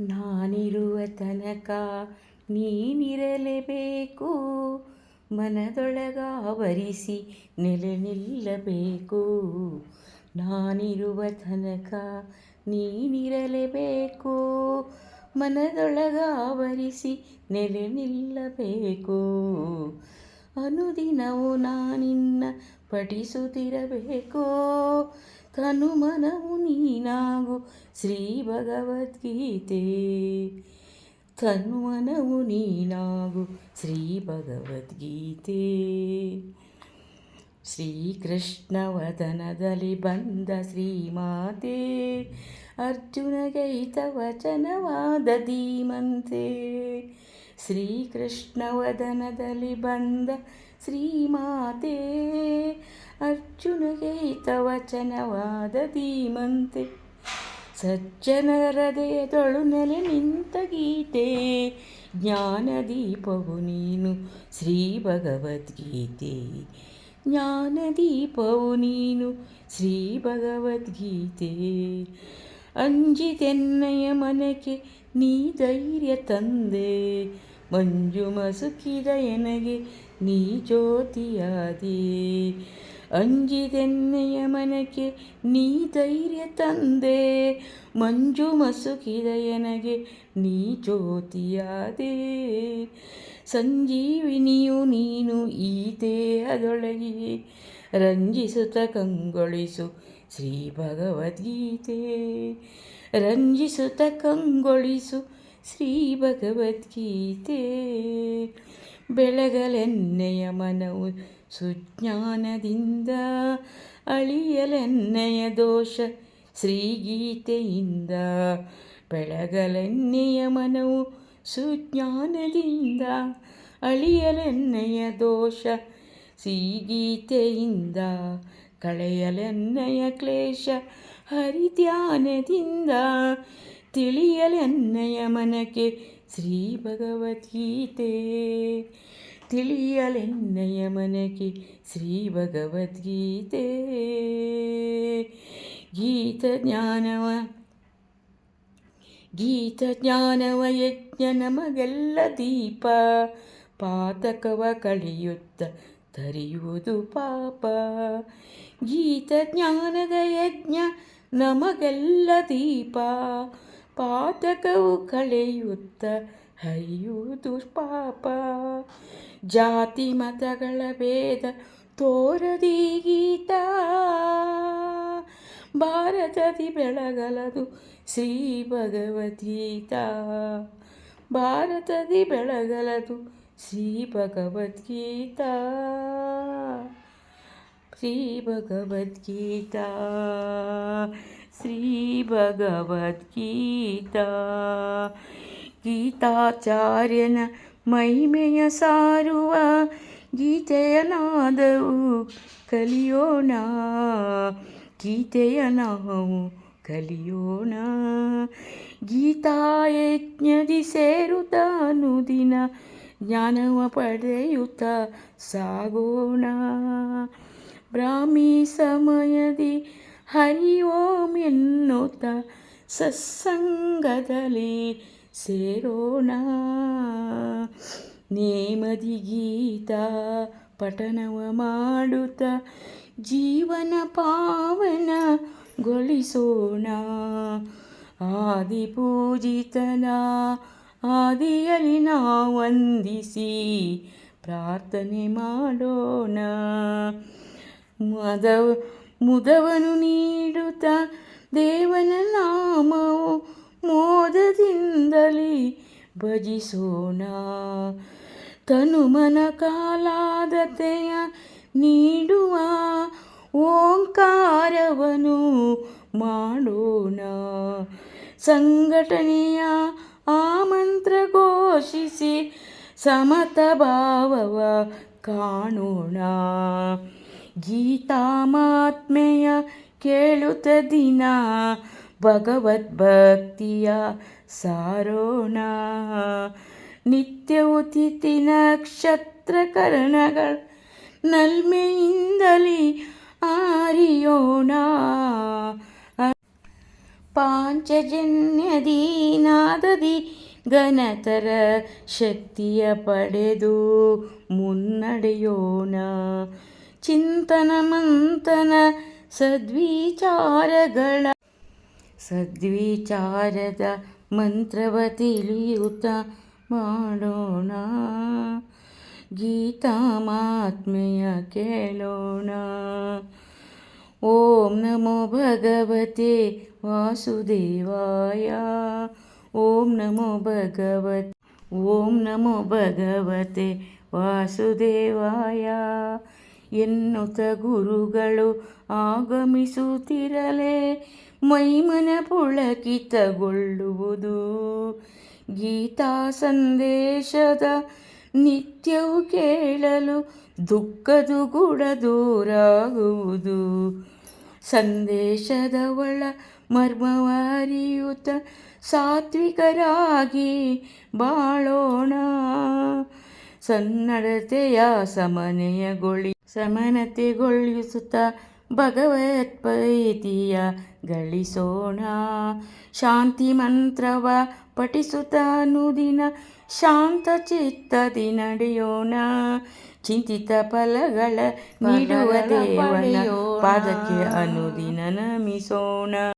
ನಾನಿರುವ ತನಕ ನೀನಿರಲೇಬೇಕು, ಮನದೊಳಗಾವರಿಸಿ ನೆಲೆ ನಿಲ್ಲಬೇಕು. ನಾನಿರುವ ತನಕ ನೀನಿರಲೇಬೇಕು, ಮನದೊಳಗಾವರಿಸಿ ನೆಲೆ ನಿಲ್ಲಬೇಕು. ಅನುದಿನವೂ ನಾನಿನ್ನ ಪಠಿಸುತ್ತಿರಬೇಕು ತನು ಮನವು ನೀನಾಗು ಶ್ರೀ ಭಗವದ್ಗೀತೆ. ಮನವು ನೀನಾಗು ಶ್ರೀ ಭಗವದ್ಗೀತೆ. ಶ್ರೀಕೃಷ್ಣ ವದನದಲ್ಲಿ ಬಂದ ಶ್ರೀಮಾತೆ ಅರ್ಜುನಗೆ ಹಿತವಚನವಾದ ಧೀಮಂತೆ. ಶ್ರೀಕೃಷ್ಣ ವದನದಲ್ಲಿ ಬಂದ ಶ್ರೀಮಾತೆ, ಅರ್ಜುನಗೆ ಹಿತವಚನವಾದ ಧೀಮಂತೆ. ಸಜ್ಜನರ ತೊಳು ನೆಲೆ ನಿಂತ ಗೀತೆ, ಜ್ಞಾನದೀಪವು ನೀನು ಶ್ರೀ ಭಗವದ್ಗೀತೆ ಜ್ಞಾನದೀಪವು ನೀನು ಶ್ರೀ ಭಗವದ್ಗೀತೆ ಅಂಜಿತೆನ್ನಯ ಮನಕ್ಕೆ ನೀ ಧೈರ್ಯ ತಂದೆ, ಮಂಜು ಮಸುಕಿದ ಎನಗೆ ನೀ ಜ್ಯೋತಿಯಾದಿ. ಅಂಜಿದೆನ್ನೆಯ ಮನಕ್ಕೆ ನೀ ಧೈರ್ಯ ತಂದೆ. ಮಂಜು ಮಸುಕಿದಯನಗೆ ನೀ ಜ್ಯೋತಿಯಾದೆ. ಸಂಜೀವಿನಿಯು ನೀನು ಈ ದೇಹದೊಳಗೆ ರಂಜಿಸುತ್ತ ಕಂಗೊಳಿಸು ಶ್ರೀ ಭಗವದ್ಗೀತೆ. ರಂಜಿಸುತ್ತ ಕಂಗೊಳಿಸು ಶ್ರೀ ಭಗವದ್ಗೀತೆ. ಬೆಳಗಲೆನ್ನೆಯ ಮನವು ಸುಜ್ಞಾನದಿಂದ ಅಳಿಯಲೆನ್ನೆಯ ದೋಷ ಶ್ರೀಗೀತೆಯಿಂದ ಬೆಳಗಲೆನ್ನೆಯ ಮನವು ಸುಜ್ಞಾನದಿಂದ ಅಳಿಯಲೆನ್ನೆಯ ದೋಷ ಶ್ರೀಗೀತೆಯಿಂದ ಕಳೆಯಲೆನ್ನೆಯ ಕ್ಲೇಶ ಹರಿಧ್ಯಾನದಿಂದ ತಿಳಿಯಲೆನ್ನಯ ಮನಕ್ಕೆ ಶ್ರೀ ಭಗವದ್ಗೀತೆ. ತಿಳಿಯಲೆನ್ನಯ ಮನಕ್ಕೆ ಶ್ರೀ ಭಗವದ್ಗೀತೆ. ಗೀತ ಜ್ಞಾನವ ಗೀತ ಜ್ಞಾನವ ಯಜ್ಞ ನಮಗೆಲ್ಲ ದೀಪ. ಪಾತಕವ ಕಳೆಯುತ್ತ ತರಿಯುವುದು ಪಾಪ. ಗೀತ ಜ್ಞಾನದ ಯಜ್ಞ ನಮಗೆಲ್ಲ ದೀಪ. ಪಾತಕವು ಕಳೆಯುತ್ತ ಹರಿಯುವುದು ದುಷ್ಪಾಪ ಜಾತಿ ಮತಗಳ ಭೇದ ತೋರದಿ ಗೀತ. ಭಾರತದಿ ಬೆಳಗಲದು ಶ್ರೀ ಭಗವದ್ಗೀತ. ಭಾರತದಿ ಬೆಳಗಲದು ಶ್ರೀ ಭಗವದ್ಗೀತಾ. ಶ್ರೀ ಭಗವದ್ಗೀತಾ ಗೀತಾಚಾರ್ಯನ ಮಹಿಮೆಯ ಸಾರುವ ಗೀತೆಯ ನಾದವು ಕಲಿಯೋಣ. ಗೀತೆಯ ನಾವು ಕಲಿಯೋಣ. ಗೀತಾಯಜ್ಞದಿ ಸೇರುತ್ತ ಅನುದಿನ ಜ್ಞಾನವ ಪಡೆಯುತ್ತ ಸಾಗೋಣ. ಬ್ರಾಹ್ಮಿ ಸಮಯದಿ ಹರಿ ಓಂ ಎನ್ನುತ್ತ ಸತ್ಸಂಗದಲ್ಲಿ ಸೇರೋಣ. ನೇಮದಿ ಗೀತಾ ಪಠನವ ಮಾಡುತ್ತ ಜೀವನ ಪಾವನ ಗೊಳಿಸೋಣ ಆದಿ ಪೂಜಿತನ ಆದಿಯಲ್ಲಿ ವಂದಿಸಿ ಪ್ರಾರ್ಥನೆ ಮಾಡೋಣ. ಮದವ ಮುದವನು ನೀಡುತ್ತ ದೇವನ ನಾಮವು ಮೋದದಿಂದಲೇ ಭಜಿಸೋಣ. ತನುಮನ ಕಾಲಾದತೆಯ ನೀಡುವ ಓಂಕಾರವನು ಮಾಡೋಣ. ಸಂಘಟನೆಯ ಆಮಂತ್ರ ಮಂತ್ರ ಘೋಷಿಸಿ ಸಮತ ಭಾವವ ಕಾಣೋಣ. ಗೀತಾಮಾತ್ಮೆಯ ಕೇಳುತ್ತ ದಿನ, ಭಗವದ್ಭಕ್ತಿಯ ಸಾರೋಣ. ನಿತ್ಯವು ತಿಥಿ ನಕ್ಷತ್ರಕರಣಗಳ ನಲ್ಮೆಯಿಂದಲೇ ಆರಿಯೋಣ. ಪಾಂಚಜನ್ಯದೀನಾದದಿ ಘನತರ ಶಕ್ತಿಯ ಪಡೆದು ಮುನ್ನಡೆಯೋಣ. ಚಿಂತನ ಮಂಥನ ಸದ್ವಿಚಾರಗಳ ಸದ್ವಿಚಾರದ ಮಂತ್ರವ ತಿಳಿಯುತ್ತ ಮಾಡೋಣ. ಗೀತಾ ಮಾತ್ಮೆಯ ಕೇಳೋಣ. ಓಂ ನಮೋ ಭಗವತೆ ವಾಸುದೇವಾಯ. ಓಂ ನಮೋ ಭಗವತ್ ಓಂ ನಮೋ ಭಗವತೆ ವಾಸುದೇವಾಯ. ಎನ್ನುತ್ತ ಗುರುಗಳು ಆಗಮಿಸುತ್ತಿರಲೇ. ಮೈಮನ ಪುಳಕಿತಗೊಳ್ಳುವುದು ಗೀತಾ ಸಂದೇಶದ ನಿತ್ಯವು ಕೇಳಲು ದುಃಖದು ಕೂಡ ದೂರಾಗುವುದು. ಸಂದೇಶದ ಒಳ ಮರ್ಮವಾರಿಯುತ ಸಾತ್ವಿಕರಾಗಿ ಬಾಳೋಣ. ಸನ್ನಡತೆಯ ಸಮನೆಯಗೊಳಿ ಸಮಾನತೆಗೊಳಿಸುತ್ತ ಭಗವತ್ಪೈತಿಯ ಗಳಿಸೋಣ. ಶಾಂತಿ ಮಂತ್ರವ ಪಠಿಸುತ್ತ ಅನುದಿನ ಶಾಂತ ಚಿತ್ತದಿ ನಡೆಯೋಣ. ಚಿಂತಿತ ಫಲಗಳ ನೀಡುವ ದೇವನ ಪಾದಕ್ಕೆ ಅನುದಿನ ನಮಿಸೋಣ.